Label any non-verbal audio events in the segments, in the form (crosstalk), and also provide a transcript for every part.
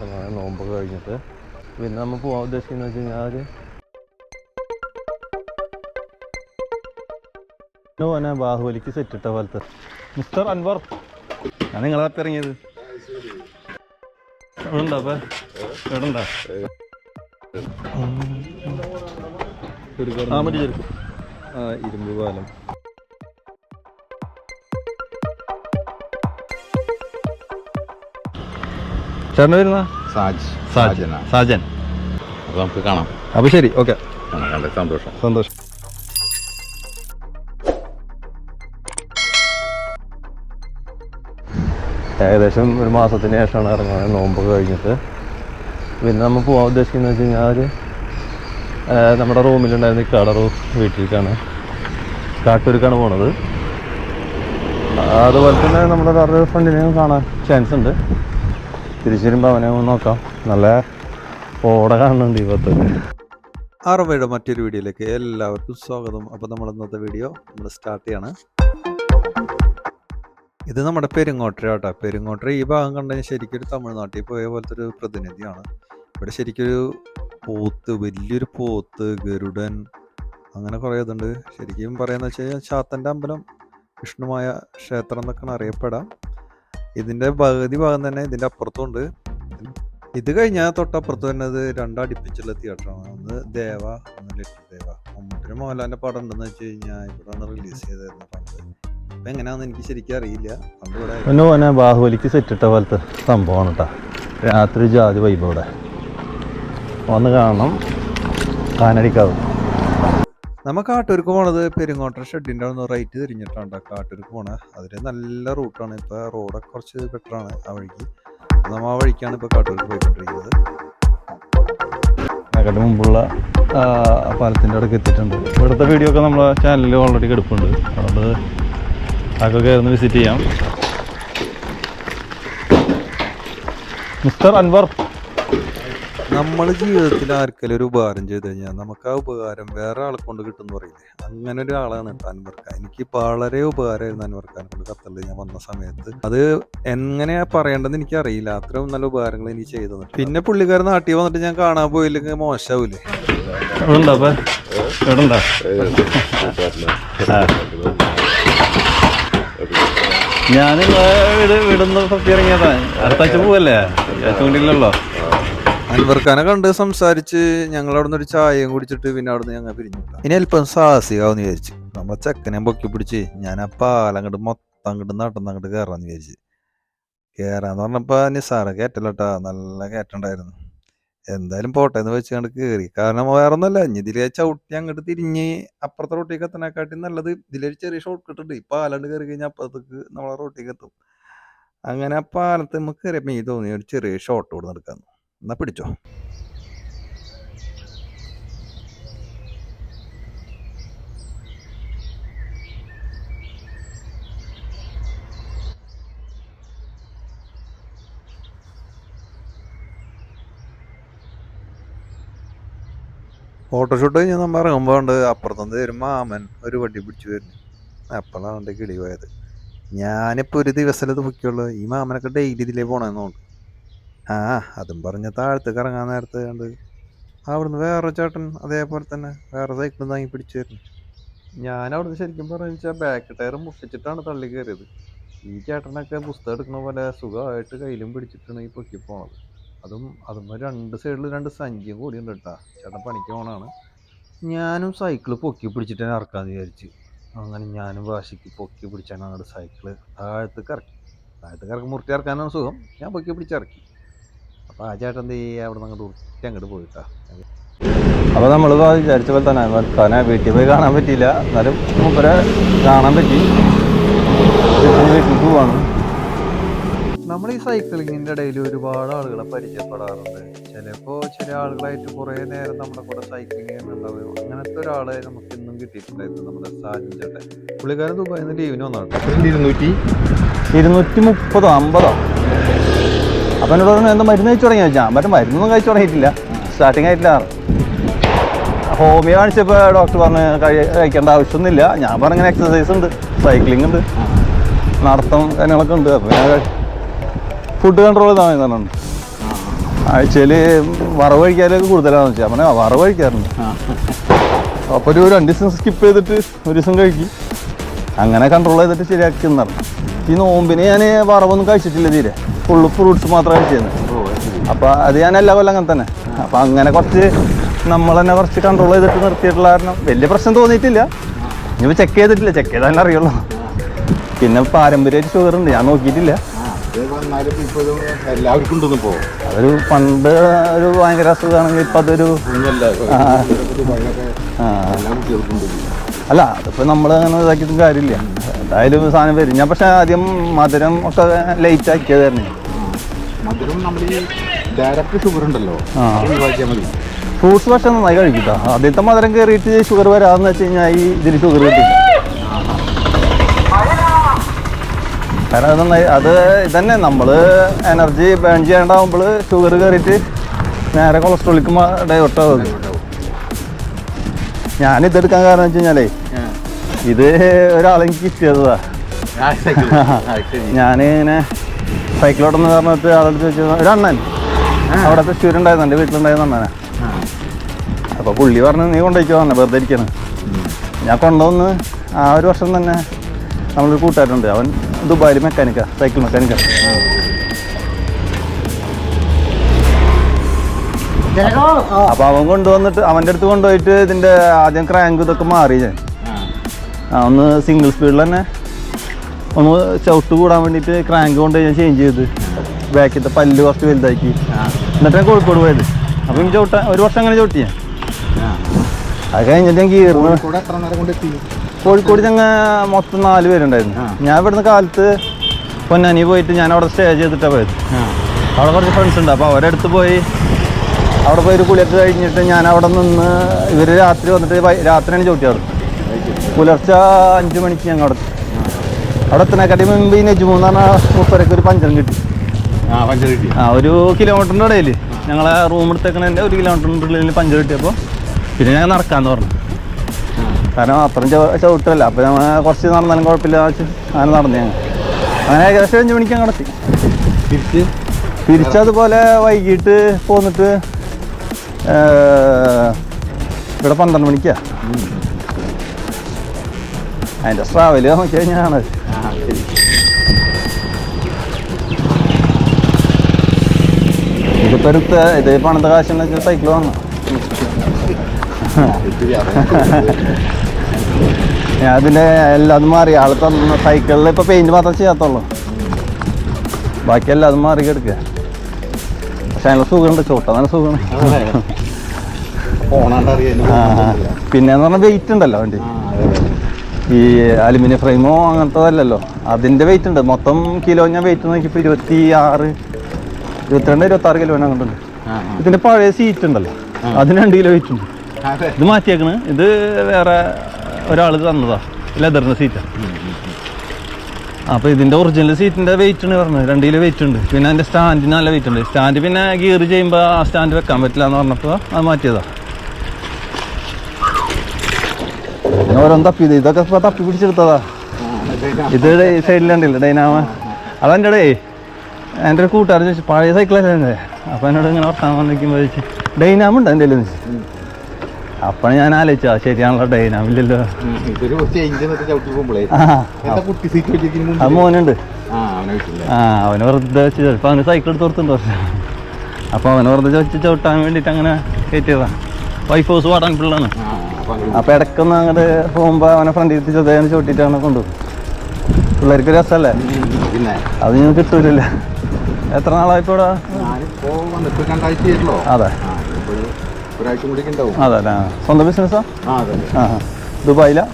അങ്ങനെ നോമ്പ് കഴിഞ്ഞിട്ട്. പിന്നെ നമ്മൾ പോകാൻ ഉദ്ദേശിക്കുന്നത് വെച്ച് കഴിഞ്ഞാൽ ഓനെ ബാഹുബലിക്ക് സെറ്റ് ഇട്ട പോലത്തെ. മിസ്റ്റർ അൻവർ. ഞാൻ നിങ്ങളെ തപ്പിറങ്ങിയത് ആ മതി ഇരുമ്പ് പാലം. ചേട്ടൻ വരുന്ന സാജ്. സാജൻ സാജൻ. അപ്പൊ നമുക്ക് കാണാം. അപ്പൊ ശരി ഓക്കെ. സന്തോഷം. സന്തോഷം. ഏകദേശം ഒരു മാസത്തിന് ശേഷമാണ് ഇറങ്ങുന്നത്. നോമ്പ് കഴിഞ്ഞിട്ട്. പിന്നെ നമ്മൾ പോകാൻ ഉദ്ദേശിക്കുന്നത് വെച്ച് കഴിഞ്ഞാൽ നമ്മുടെ റൂമിലുണ്ടായിരുന്ന ഇക്കാടെ റൂം വീട്ടിലേക്കാണ്. കാട്ടൂർക്കാണ് പോണത്. അതുപോലെ തന്നെ നമ്മുടെ വേറൊരു ഫ്രണ്ടിനെയും കാണാൻ ചാൻസ് ഉണ്ട്. തിരിച്ചു വരുമ്പോൾ അവനെ നോക്കാം. നല്ല ഓട കാണുന്നുണ്ട് ഈ പത്ത് മറ്റൊരു വീഡിയോയിലേക്ക് എല്ലാവർക്കും സ്വാഗതം. അപ്പോൾ നമ്മൾ ഇന്നത്തെ വീഡിയോ നമ്മൾ സ്റ്റാർട്ട് ചെയ്യാണ്. ഇത് നമ്മുടെ പെരുങ്ങോട്ടര കേട്ടോ. പെരുങ്ങോട്ടര ഈ ഭാഗം കണ്ടതിന് ശരിക്കും ഒരു തമിഴ്നാട്ടിൽ പോയ പോലത്തെ ഒരു പ്രതിനിധിയാണ്. ഇവിടെ ശരിക്കൊരു പോത്ത് വലിയൊരു പോത്ത് ഗരുഡൻ അങ്ങനെ കുറേ ഇതുണ്ട്. ശരിക്കും പറയുന്നത് വെച്ച് കഴിഞ്ഞാൽ ചാത്തന്റെ അമ്പലം വിഷ്ണുമായ ക്ഷേത്രം എന്നൊക്കെയാണ് അറിയപ്പെടാം. ഇതിന്റെ പകുതി ഭാഗം തന്നെ ഇതിന്റെ അപ്പുറത്തുണ്ട് ഇത് കഴിഞ്ഞാൽ തൊട്ടപ്പുറത്ത് വരുന്നത് രണ്ടടിപ്പിച്ചുള്ള തിയേറ്ററാണ് ഒന്ന് ദേവ ഒന്ന് ലിറ്റിൽ ദേവ. മമ്മൂട്ടിന് മോഹൻലാലിന്റെ പടം ഉണ്ടെന്ന് വെച്ച് കഴിഞ്ഞാൽ ഇവിടെയാണ് റിലീസ് ചെയ്തായിരുന്നു പണ്ട്. ഇപ്പൊ എങ്ങനെയാണെന്ന് എനിക്ക് ശരിക്കും അറിയില്ല. പണ്ട് ഇവിടെ ബാഹുബലിക്ക് സെറ്റ് ഇട്ട പോലത്തെ സംഭവമാണ് കേട്ടോ രാത്രി ജാതി വൈബ് ഇവിടെ വന്ന് കാണണം. കാനടിക്കാവ്. നമ്മ കാട്ടൂർക്ക് പോണത് പെരുങ്ങോട്ട ഷെഡിന്റെ ഒന്ന് റൈറ്റ് തിരിഞ്ഞിട്ടാണ് കാട്ടൂർക്ക് പോണത് അതിൽ നല്ല റൂട്ടാണ് ഇപ്പൊ റോഡൊക്കെ കുറച്ച് ബെറ്ററാണ് ആ വഴിക്ക്. നമ്മ ആ വഴിക്കാണ് ഇപ്പൊ കാട്ടൂർക്ക് പോയിക്കൊണ്ടിരിക്കുന്നത്. ഞങ്ങളുടെ മുമ്പുള്ള പാലത്തിന്റെ അടുക്ക് എത്തിയിട്ടുണ്ട്. ഇവിടുത്തെ വീഡിയോ ഒക്കെ നമ്മളെ ചാനലിൽ ഓൾറെഡി കിടപ്പുണ്ട്. അതുകൊണ്ട് അതൊക്കെ കയറുന്ന വിസിറ്റ് ചെയ്യാം. മിസ്റ്റർ അൻവർ. നമ്മൾ ജീവിതത്തിൽ ആർക്കെങ്കിലും ഒരു ഉപകാരം ചെയ്തു കഴിഞ്ഞാൽ നമുക്ക് ആ ഉപകാരം വേറെ ആളെ കൊണ്ട് കിട്ടുമെന്ന് പറയില്ലേ? അങ്ങനെ ഒരാളാണ് അൻവർക്ക. എനിക്ക് വളരെ ഉപകാരമായിരുന്നു അൻവർക്കാൻ കൊണ്ട് ഖത്തറിൽ ഞാൻ വന്ന സമയത്ത്. അത് എങ്ങനെയാ പറയേണ്ടതെന്ന് എനിക്ക് അറിയില്ല. അത്രയും നല്ല ഉപകാരങ്ങൾ എനിക്ക് ചെയ്തു. പിന്നെ പുള്ളിക്കാരൻ നാട്ടിൽ വന്നിട്ട് ഞാൻ കാണാൻ പോയില്ലെങ്കിൽ മോശമാവൂലേ? ഞാനിന്ന് വീട് വീടൊന്ന് ഇറങ്ങിയതാ അടുത്താഴ്ച പോവല്ലേ? ചൂണ്ടില്ലല്ലോ അൻവർഖാനെ കണ്ട് സംസാരിച്ച് ഞങ്ങൾ അവിടെ ഒരു ചായയും കുടിച്ചിട്ട് പിന്നെ അവിടെ നിന്ന് ഞങ്ങൾ പിരിഞ്ഞു ഇനി അല്പം സാഹസികാവെന്ന് വിചാരിച്ചു. നമ്മളെ ചെക്കനെ പൊക്കി പിടിച്ച് ഞാൻ ആ പാലം അങ്ങോട്ട് മൊത്തം അങ്ങോട്ട് നടന്ന് അങ്ങോട്ട് കയറാന്ന് വിചാരിച്ചു. കയറാന്ന് പറഞ്ഞപ്പോ നിസാറ കയറ്റലോട്ടാ നല്ല കയറ്റുണ്ടായിരുന്നു എന്തായാലും പോട്ടെ എന്ന് വെച്ച് കണ്ട് കയറി കാരണം വേറെ ഒന്നല്ല ഇതിലെ ചവിട്ടി അങ്ങോട്ട് തിരിഞ്ഞ് അപ്പുറത്തെ റോട്ടിലേക്ക് എത്തണേക്കാട്ടി നല്ലത് ഇതിലൊരു ചെറിയ ഷോർട്ട് കിട്ടുണ്ട് ഈ പാലണ്ട് കയറി കഴിഞ്ഞാൽ അപ്പുറത്തേക്ക് നമ്മളെ റോട്ടിലേക്ക് എത്തും. അങ്ങനെ ആ പാലത്ത് നമുക്ക് കയറിയപ്പോൾ ഈ തോന്നി ഒരു ചെറിയ ഷോട്ട് കൊടുത്ത് നടക്കാന്ന് എന്നാ പിടിച്ചോ. ഫോട്ടോഷൂട്ട് കഴിഞ്ഞ് നമ്മൾ ഇറങ്ങുമ്പോൾ ഉണ്ട് അപ്പുറത്തുനിന്ന് ഒരു മാമൻ ഒരു വണ്ടി പിടിച്ചു വരുന്നു. അപ്പോഴാണ് എന്റെ കിളി പോയത്. ഞാനിപ്പോൾ ഒരു ദിവസമല്ലേ ഇത് പൊക്കിയുള്ളൂ ഈ മാമനൊക്കെ ഡെയിലി ഇതിലേ പോകണമെന്നുണ്ട് ആ അതും പറഞ്ഞ് താഴത്തേക്ക് ഇറങ്ങാൻ നേരത്ത് കണ്ട് അവിടുന്ന് വേറെ ചേട്ടൻ അതേപോലെ തന്നെ വേറെ സൈക്കിളും താങ്ങി പിടിച്ചു വരുന്നു. ഞാൻ അവിടുന്ന് ശരിക്കും പറഞ്ഞു വെച്ചാൽ ബാക്ക് ടയർ മുട്ടിച്ചിട്ടാണ് തള്ളി കയറിയത്. ഈ ചേട്ടനൊക്കെ പുസ്തകം എടുക്കുന്ന പോലെ സുഖമായിട്ട് കയ്യിലും പിടിച്ചിട്ടാണ് ഈ പൊക്കി പോണത്. അതും അതുമ്പോൾ രണ്ട് സൈഡിൽ രണ്ട് സഞ്ചിയും കൂടി ഉണ്ട് കേട്ടാ. ചേട്ടൻ പണിക്ക് പോണാണ് ഞാനും സൈക്കിൾ പൊക്കി പിടിച്ചിട്ട് തന്നെ ഇറക്കാന്ന് വിചാരിച്ചു. അങ്ങനെ ഞാനും വാശിക്ക് പൊക്കി പിടിച്ചാണ് അങ്ങോട്ട് സൈക്കിൾ താഴത്തേക്ക് ഇറക്കി താഴത്തേക്ക് ഇറക്കി മുറുക്കി ഇറക്കാനാണ് സുഖം. ഞാൻ പൊക്കി പിടിച്ചിറക്കി അപ്പോൾ ആ ചേട്ടൻ എന്ത് ചെയ്യുക അവിടെ നിന്ന് അങ്ങോട്ട് ഉരുട്ടി അങ്ങോട്ട് പോയിട്ടാ. അപ്പോൾ നമ്മൾ വിചാരിച്ച പോലെ തന്നെ തന്നെ വീട്ടിൽ പോയി കാണാൻ പറ്റിയില്ല. എന്നാലും മൂപ്പരെ കാണാൻ പറ്റി. വീട്ടിലേക്ക് വീട്ടിൽ പോവാണ്. നമ്മൾ ഈ സൈക്ലിങ്ങിന്റെ ഇടയിൽ ഒരുപാട് ആളുകളെ പരിചയപ്പെടാറുണ്ട്. ചിലപ്പോൾ ചില ആളുകളായിട്ട് കുറേ നേരം നമ്മുടെ കൂടെ സൈക്ലിംഗ് ചെയ്യുന്നുണ്ടാവും അങ്ങനത്തെ ഒരാളെ നമുക്ക് ഇന്നും കിട്ടിയിട്ടുണ്ടായിരുന്നു നമ്മുടെ സാജൻ ചേട്ടൻ. പുള്ളിക്കാരൻ ദുബായിൽ നിന്ന് ലീവിന് വന്നാണ് ഇരുന്നൂറ്റി ഇരുന്നൂറ്റി മുപ്പതോ അമ്പതോ? അപ്പം എന്നോട് പറഞ്ഞു എന്താ മരുന്ന് കഴിച്ചു തുടങ്ങിയ? ഞാൻ മറ്റേ മരുന്നൊന്നും കഴിച്ചു തുടങ്ങിയിട്ടില്ല. സ്റ്റാർട്ടിങ് ആയിട്ടില്ല. ഹോമിയോ കാണിച്ചപ്പോൾ ഡോക്ടർ പറഞ്ഞ് കഴി കഴിക്കേണ്ട ആവശ്യമൊന്നുമില്ല. ഞാൻ പറഞ്ഞ എക്സസൈസ് ഉണ്ട് സൈക്ലിംഗ് ഉണ്ട് നടത്തം കാര്യങ്ങളൊക്കെ ഉണ്ട്. അപ്പോൾ ഞാൻ ഫുഡ് കൺട്രോൾ ചെയ്താൽ മതി പറഞ്ഞിട്ടുണ്ട് ആഴ്ചയിൽ വറവ് കഴിക്കാനൊക്കെ കൂടുതലാണെന്ന് വെച്ചാൽ അവനെ വറവ് കഴിക്കാറുണ്ട്. അപ്പോൾ ഒരു രണ്ട് ദിവസം സ്കിപ്പ് ചെയ്തിട്ട് ഒരു ദിവസം കഴിക്കും. അങ്ങനെ കൺട്രോൾ ചെയ്തിട്ട് ശരിയാക്കി തിന്നണം ഈ നോമ്പിന് ഞാൻ വറവൊന്നും കഴിച്ചിട്ടില്ല തീരെ. ഫുള്ള് ഫ്രൂട്ട്സ് മാത്രമാണ് ചെയ്യുന്നത്. അപ്പോൾ അത് ഞാൻ എല്ലാ കൊല്ലം അങ്ങനെ തന്നെ. അപ്പോൾ അങ്ങനെ കുറച്ച് നമ്മൾ തന്നെ കുറച്ച് കൺട്രോൾ ചെയ്തിട്ട് നിർത്തിയിട്ടുള്ള കാരണം വലിയ പ്രശ്നം തോന്നിയിട്ടില്ല. ഇനിയിപ്പോൾ ചെക്ക് ചെയ്തിട്ടില്ല. ചെക്ക് ചെയ്താൽ തന്നെ അറിയുള്ളൂ. പിന്നെ പാരമ്പര്യമായിട്ട് ഷുഗർ ഉണ്ട്. ഞാൻ നോക്കിയിട്ടില്ല. എല്ലാവർക്കും അതൊരു പണ്ട് ഒരു ഭയങ്കര അസുഖമാണെങ്കിൽ ഇപ്പം അതൊരു അല്ല അതിപ്പോൾ നമ്മൾ അങ്ങനെ ഇതാക്കിയിട്ടും കാര്യമില്ല. എന്തായാലും സാധനം വരും. ഞാൻ പക്ഷേ ആദ്യം മധുരം ഒക്കെ ലൈറ്റ് ആക്കിയതായിരുന്നു. മധുരം നമ്മൾ ഈ ഡയറക്റ്റ് ഷുഗർ ഉണ്ടല്ലോ ഒഴിവാക്കിയാൽ മതി. ഫ്രൂട്ട്സ് ഭക്ഷണം നന്നായി കഴിക്കട്ടോ. ആദ്യത്തെ മധുരം കയറിയിട്ട് ഷുഗർ വരാമെന്ന് വെച്ച് കഴിഞ്ഞാൽ ഈ ഇതിൽ ഷുഗർ കിട്ടില്ല കാരണം അത് നന്നായി അത് ഇതന്നെ നമ്മൾ എനർജി ബേൺ ചെയ്യേണ്ടാവുമ്പോൾ ഷുഗർ കയറിയിട്ട് നേരെ കൊളസ്ട്രോളിക്ക് ഡയോട്ടാവും ആവും. ഞാൻ ഇതെടുക്കാൻ കാരണം വെച്ച് കഴിഞ്ഞാലേ ഇത് ഒരാളെനിക്ക് കിട്ടിയതാ. ഞാൻ ഇങ്ങനെ സൈക്കിളോട്ടെന്ന് പറഞ്ഞിട്ട് ആളെടുത്ത് വെച്ച് ഒരു അണ്ണൻ. അവിടെ തൃശ്ശൂരുണ്ടായിരുന്നു എന്റെ വീട്ടിലുണ്ടായിരുന്ന അണ്ണനെ അപ്പോൾ പുള്ളി പറഞ്ഞ് നീ കൊണ്ടുപോയിക്കോ പറഞ്ഞു വെറുതെ ഇരിക്കണം. ഞാൻ കൊണ്ടുവന്ന് ആ ഒരു വർഷം തന്നെ നമ്മളൊരു കൂട്ടുകാരുണ്ട്. അവൻ ദുബായിൽ മെക്കാനിക്ക സൈക്കിൾ മെക്കാനിക്ക. അപ്പോൾ അവൻ കൊണ്ടുവന്നിട്ട് അവന്റെ അടുത്ത് കൊണ്ടുപോയിട്ട് ഇതിന്റെ ആദ്യം ക്രാങ്ക് ഇതൊക്കെ മാറി ഞാൻ. ഒന്ന് സിംഗിൾ സ്പീഡിൽ തന്നെ ഒന്ന് ചവിട്ട് കൂടാൻ വേണ്ടിയിട്ട് ക്രാങ്ക് കൊണ്ട് ഞാൻ ചേഞ്ച് ചെയ്ത്. ബാക്കിലത്തെ പല്ല് കുറച്ച് വലുതാക്കി. ആ. എന്നിട്ട് ഞാൻ കോഴിക്കോട് പോയത്. അപ്പം എനിക്ക് ചവിട്ടാൻ ഒരു വർഷം അങ്ങനെ ചവിട്ടി ഞാൻ ആ. അത് കഴിഞ്ഞിട്ട് ഞാൻ കീറുന്നു കോഴിക്കോട് ഞങ്ങൾ മൊത്തം നാല് പേരുണ്ടായിരുന്നു. ഞാൻ ഇവിടുന്ന് കാലത്ത് പൊന്നാനി പോയിട്ട് ഞാൻ അവിടെ സ്റ്റേ ചെയ്തിട്ടാണ് പോയത്. അവിടെ കുറച്ച് ഫ്രണ്ട്സ് ഉണ്ട്. അപ്പോൾ അവരുടെ അടുത്ത് പോയി അവിടെ പോയി ഒരു കുളിയൊക്കെ കഴിഞ്ഞിട്ട് ഞാൻ അവിടെ നിന്ന് ഇവർ രാത്രി വന്നിട്ട് രാത്രിയാണ് ചവിട്ടിയത്. പുലർച്ചെ അഞ്ച് മണിക്ക് ഞങ്ങൾ അവിടെ. അവിടെ എത്തണേക്കാട്ടി മുമ്പ് ഈ നെജുമൂ എന്ന് പറഞ്ഞാൽ മുപ്പരക്ക് ഒരു പഞ്ചറും കിട്ടി. ആ പഞ്ചർ കിട്ടി. ആ ഒരു കിലോമീറ്ററിന്റെ ഇടയിൽ. ഞങ്ങളെ റൂം എടുത്തേക്കണതിന്റെ ഒരു കിലോമീറ്ററിന്റെ ഉള്ളിൽ പഞ്ചർ കിട്ടിയപ്പോൾ പിന്നെ ഞങ്ങൾ നടക്കാമെന്ന് പറഞ്ഞു. കാരണം അത്രയും ചവ- ചവിട്ടല്ല അപ്പോൾ ഞങ്ങൾ കുറച്ച് നടന്നാലും കുഴപ്പമില്ല. അങ്ങനെ നടന്നു ഞങ്ങൾ. അങ്ങനെ ഏകദേശം അഞ്ച് മണിക്ക് ഞങ്ങൾ എത്തി. തിരിച്ച്? തിരിച്ചതുപോലെ വൈകിട്ട് പോന്നിട്ട് ഇവിടെ പന്ത്രണ്ട് മണിക്കാണ് അതിന്റെ ട്രാവൽ നോക്കി കഴിഞ്ഞാണ് ആ ശരി ഇതിപ്പോൾ ഒരു ത- ഇത് പണിത കാശെന്ന് വെച്ചാൽ സൈക്കിൾ വാങ്ങാം അതെ (laughs) ഞാൻ അതിന്റെ എല്ലാതും മാറി. ആൾ തന്ന സൈക്കിളിൽ ഇപ്പോൾ പെയിന്റ് മാത്രം ചെയ്യാത്തുള്ളൂ. ബാക്കി അത് മാറി കിടക്കുക പക്ഷെ അതിനുള്ള സുഖമുണ്ട്. ചോട്ടാൻ നല്ല സുഖമാണ്. പോണാണ്ട് പിന്നെ എന്ന് പറഞ്ഞാൽ വെയിറ്റ് ഉണ്ടല്ലോ വണ്ടി. ഈ അലുമിനിയം ഫ്രെയിമോ അങ്ങനത്തതല്ലല്ലോ. അതിന്റെ വെയിറ്റ് ഉണ്ട്. മൊത്തം കിലോ ഞാൻ വെയിറ്റ് നോക്കിയപ്പോൾ ഇരുപത്തി ആറ് ഇരുപത്തിരണ്ട് ഇരുപത്തി ആറ് കിലോ അങ്ങോട്ടുണ്ട് ഇതിന്റെ പഴയ സീറ്റ് ഉണ്ടല്ലോ. അതിന് രണ്ട് കിലോ വെയിറ്റ് ഉണ്ട് ഇത് മാറ്റിയേക്കണ്. ഇത് വേറെ ഒരാൾ തന്നതാ. ലെതറിന്റെ സീറ്റാ അപ്പൊ ഇതിന്റെ ഒറിജിനൽ സീറ്റിന്റെ വെയിറ്റ് ആണ് പറഞ്ഞത് രണ്ട് കിലോ വെയിറ്റ് ഉണ്ട്. പിന്നെ അതിന്റെ സ്റ്റാൻഡിന് നല്ല വെയിറ്റ് ഉണ്ട്. സ്റ്റാൻഡ് പിന്നെ ഗിയർ ചെയ്യുമ്പോൾ ആ സ്റ്റാൻഡ് വെക്കാൻ പറ്റില്ല എന്ന് പറഞ്ഞപ്പോൾ അത് മാറ്റിയതാ. പിന്നെ ഓരോന്ന് തപ്പി ഇത് ഇതൊക്കെ തപ്പി പിടിച്ചെടുത്തതാ. ഇത് സൈഡിലുണ്ടല്ലോ ഡൈനാമ? അതെന്റെ ഡേ എന്റെ ഒരു കൂട്ടുകാർ ചോദിച്ചു പഴയ സൈക്കിളല്ലേ അപ്പം എന്നോട് ഇങ്ങനെ വർത്താൻ വന്നിരിക്കുമ്പോൾ ചോദിച്ചു ഡൈനാമ ഉണ്ട് എന്റെ കയ്യിൽ അപ്പോൾ ഞാൻ ആലോചിച്ചു ആ ശരിയാണല്ലോ ഡൈനാമില്ലല്ലോ അത് മോനുണ്ട്. ആ അവനെ വെറുതെ വെച്ച് ചിലപ്പോൾ അവന് സൈക്കിൾ എടുത്ത് കൊടുത്തിട്ടുണ്ട് പക്ഷേ അപ്പോൾ അവന് വെറുതെ വെച്ച് ചവിട്ടാൻ വേണ്ടിയിട്ട് അങ്ങനെ കയറ്റിയതാണ് വൈഫ് ഹൗസ് പാടാൻ പിള്ളാണ് അപ്പോൾ ഇടയ്ക്കൊന്ന് അങ്ങോട്ട് പോകുമ്പോൾ അവനെ ഫ്രണ്ടിൽ എത്തി ചെറുതായി ചവിട്ടിയിട്ടാണ് കൊണ്ടുപോകും പിള്ളേർക്ക് രസമല്ലേ? അത് ഞാൻ കിട്ടൂലല്ല. എത്ര രണ്ടാഴ്ചയായില്ലോ അതെ. അതെ. സ്വന്തം ബിസിനസ്സാ. ദുബായിലാ?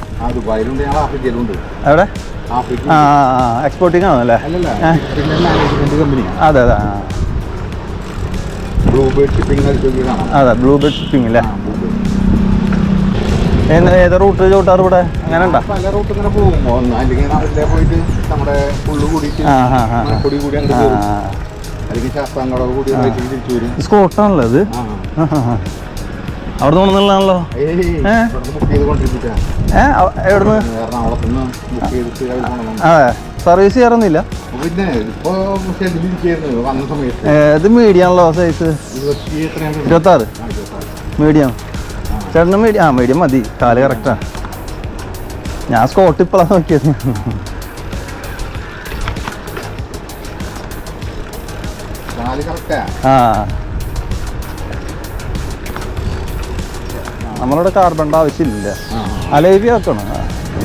എവിടെ? ആ എക്സ്പോർട്ടിംഗ് ആണല്ലേ അതെ അതെ ഷിപ്പിംഗ് അതെ ബ്ലൂ ബേർഡ് ഷിപ്പിംഗ് അല്ലേ. ഏത് റൂട്ട് ചോട്ടാറ് ഇവിടെ? അങ്ങനെ ഉണ്ടോ? പല റൂട്ട് ഇങ്ങനെ പോകും അല്ലെങ്കിൽ പോയിട്ട് നമ്മുടെ പുള്ളു കൂടിയിട്ട് കൂടി അല്ലെങ്കിൽ ശാസ്താങ്കടവ് കൂടി വഴിക്ക് തിരിച്ചു വരും. സ്കോട്ടാണല്ലോ അത് അവിടെ നിന്നുള്ളതാണല്ലോ ഏ? എവിടുന്ന്? അത് സർവീസ് ചെയ്യാറൊന്നുമില്ല. ഇത് മീഡിയം ആണല്ലോ സൈസ് ഇരുപത്തി ആറ്. മീഡിയം ചേട്ടന് മീഡിയം ആ മീഡിയം മതി. കാൽ കറക്റ്റാ ഞാൻ സ്കോട്ട് ഇപ്പോഴാണ് നോക്കിയത്. ആ. നമ്മളിവിടെ കാർബണിന്റെ ആവശ്യമില്ല. അലൈവി ആക്കണം.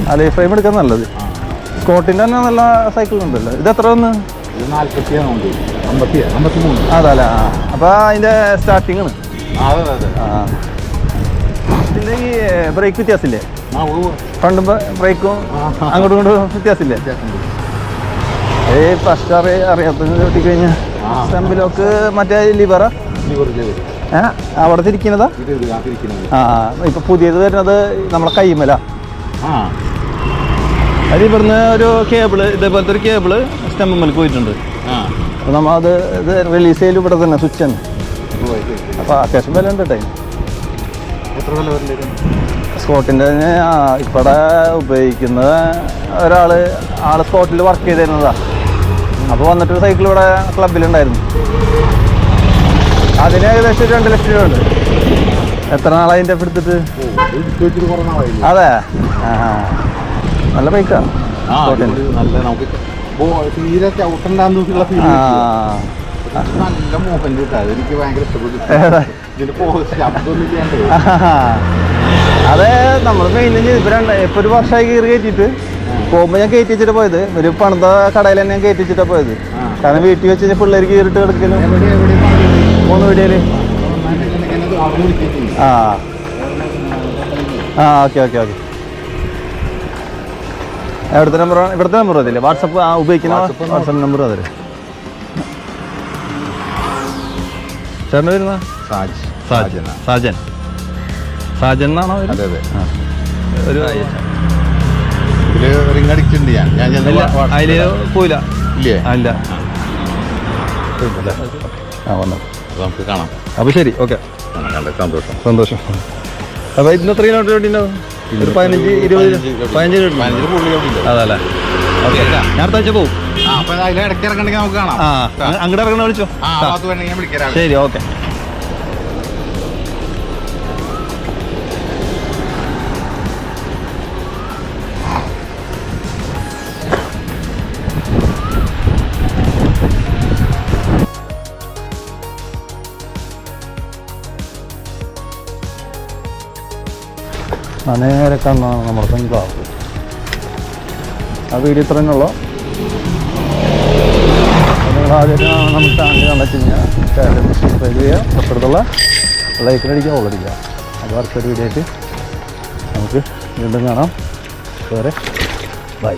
അലൈ ഫ്രെയിം എടുക്കാൻ നല്ലത്. സ്കോട്ടിന്റെ സ്കോട്ടിന്റെ തന്നെ നല്ല സൈക്കിൾ ഉണ്ടല്ലോ. ഇത് എത്ര വന്ന്? അതല്ല? അപ്പൊ ആ. അപ്പോൾ അതിന്റെ സ്റ്റാർട്ടിങ് ആണ്. ആ ഇതിന്റെ ഈ ബ്രേക്ക് വ്യത്യാസമില്ലേ? ഫ്രണ്ടും ബ്രേക്കും. അങ്ങോട്ടും ഇങ്ങോട്ടും വ്യത്യാസമില്ലേ? ഏ ഫസ്റ്റ് അറിയാത്ത അറിയാത്ത കഴിഞ്ഞാൽ ലോക്ക് മറ്റേ ലിവറാ? ഏ? അവിടെ തിരിക്കുന്നതാ ആ ഇപ്പൊ പുതിയത് വരുന്നത് നമ്മളെ കൈമല. ആ. അത് ഇവിടുന്ന് ഒരു കേബിൾ ഇതേപോലത്തെ ഒരു കേബിൾ സ്റ്റമ്പിൽ പോയിട്ടുണ്ട്. ആ. നമ്മ നമ്മൾ അത് ഇത് റിലീസ് ചെയ്യലും ഇവിടെ തന്നെ സ്വിച്ച് തന്നെ. അപ്പോൾ അത്യാവശ്യം വില ഉണ്ട് സ്കോട്ടിന്റെ സ്കോട്ടിന്റെ ഇവിടെ ഉപയോഗിക്കുന്നത് ഒരാൾ ആൾ സ്പോട്ടിൽ വർക്ക് ചെയ്തിരുന്നതാ. അപ്പോൾ വന്നിട്ട് സൈക്കിൾ ഇവിടെ ക്ലബിലുണ്ടായിരുന്നു അതിന് ഏകദേശം രണ്ട് ലക്ഷം രൂപ ഉണ്ട്. എത്ര നാളായി എന്റെ എടുത്തിട്ട്? അതെ. നല്ല ബൈക്കാണ് നല്ല നമുക്ക് തീരെ ഫീൽ നല്ല എനിക്ക് ഭയങ്കര ഇഷ്ടപ്പെട്ടു. അതെ നമ്മൾ മെയിൻ ചെയ്ത്. ഇപ്പൊ രണ്ട് ഇപ്പൊ ഒരു വർഷമായി കയറി കയറ്റിയിട്ട് പോകുമ്പോൾ ഞാൻ കയറ്റി വെച്ചിട്ട് പോയത്. ഒരു പണിത കടയിൽ തന്നെ ഞാൻ കയറ്റി വെച്ചിട്ടാ പോയത് കാരണം വീട്ടിൽ വെച്ച് കഴിഞ്ഞാൽ പിള്ളേർക്ക് കയറിട്ട് കിടക്കലും. മൂന്ന് വിളിച്ചിട്ട് ആ. ആ ഓക്കെ ഓക്കെ ഓക്കെ. എവിടുത്തെ നമ്പർ ഇവിടുത്തെ നമ്പർ അതില്ലേ വാട്സപ്പ് ആ ഉപയോഗിക്കുന്ന വാട്സപ്പ് നമ്പർ അതിൽ ചേട്ടൻ വരുന്ന? സാജ്. സാജൻ. സാജൻ. സാജൻ എന്നാണോ അതെ അതെ. ഒരു ഇതിൽ റിങ് അടിച്ചിട്ടുണ്ട് ഞാൻ. ഞാൻ ചെന്ന് അതിൽ പോയില്ല. ഇല്ലേ? അല്ല? ആ. വന്നു. നമുക്ക് കാണാം. അപ്പോൾ ശരി ഓക്കെ. സന്തോഷം. സന്തോഷം. അപ്പോൾ ഇന്ന് എത്ര കിലോമീറ്റർ വേണ്ടിണ്ടാവും ഒരു പതിനഞ്ച് ഇരുപത് പതിനഞ്ച് കിലോമീറ്റർ. അതല്ലേ. ഓക്കെ. ഞാൻ അടുത്താഴ്ച പോകും ആ അതിലെ ഇടയ്ക്ക് ഇറങ്ങണമെങ്കിൽ നമുക്ക് കാണാം. ആ അങ്ങോട്ട് ഇറങ്ങണ വിളിച്ചോ. ശരി ഓക്കെ. നേരെ കണ്ണാണ് നമ്മുടെ ബംഗ്ലാവ് ആ വീഡിയോ ഇത്ര തന്നെയുള്ളൂ നിങ്ങൾ നമുക്ക് ചാനൽ കണ്ടെത്തി കഴിഞ്ഞാൽ ചാനൽ സബ്സ്ക്രൈബ് ചെയ്യുക തൊട്ടടുത്തുള്ള ലൈക്കിനടിക്കുക ഓളടിക്കുക അത് വീഡിയോ ആയിട്ട് നമുക്ക് വീണ്ടും കാണാം. വേറെ ബൈ